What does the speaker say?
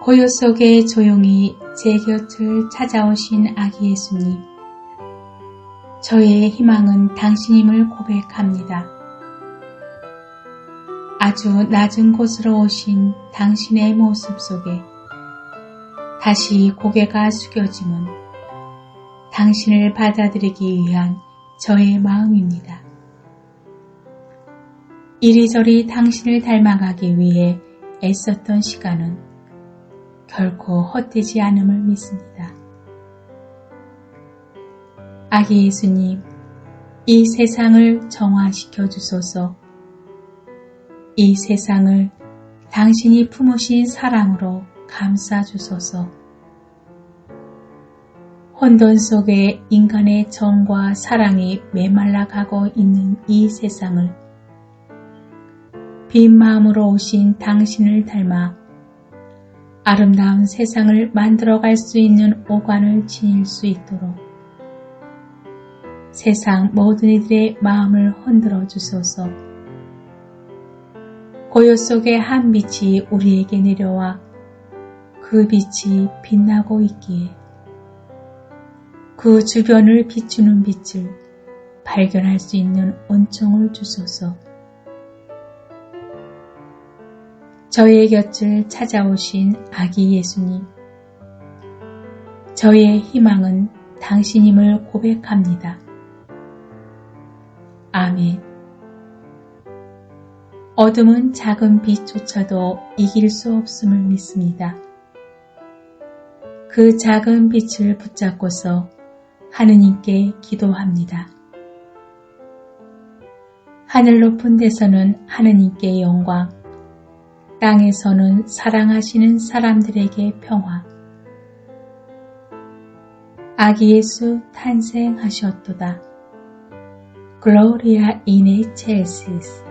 고요 속에 조용히 제 곁을 찾아오신 아기 예수님. 저의 희망은 당신임을 고백합니다. 아주 낮은 곳으로 오신 당신의 모습 속에 다시 고개가 숙여짐은 당신을 받아들이기 위한 저의 마음입니다. 이리저리 당신을 닮아가기 위해 애썼던 시간은 결코 헛되지 않음을 믿습니다. 아기 예수님, 이 세상을 정화시켜 주소서. 이 세상을 당신이 품으신 사랑으로 감싸 주소서. 혼돈 속에 인간의 정과 사랑이 메말라 가고 있는 이 세상을 빈 마음으로 오신 당신을 닮아 아름다운 세상을 만들어갈 수 있는 오관을 지닐 수 있도록 세상 모든 이들의 마음을 흔들어 주소서. 고요 속에 한 빛이 우리에게 내려와 그 빛이 빛나고 있기에 그 주변을 비추는 빛을 발견할 수 있는 온총을 주소서. 저의 곁을 찾아오신 아기 예수님. 저의 희망은 당신임을 고백합니다. 아멘. 어둠은 작은 빛조차도 이길 수 없음을 믿습니다. 그 작은 빛을 붙잡고서 하느님께 기도합니다. 하늘 높은 데서는 하느님께 영광, 땅에서는 사랑하시는 사람들에게 평화. 아기 예수 탄생하셨도다. Gloria in excelsis.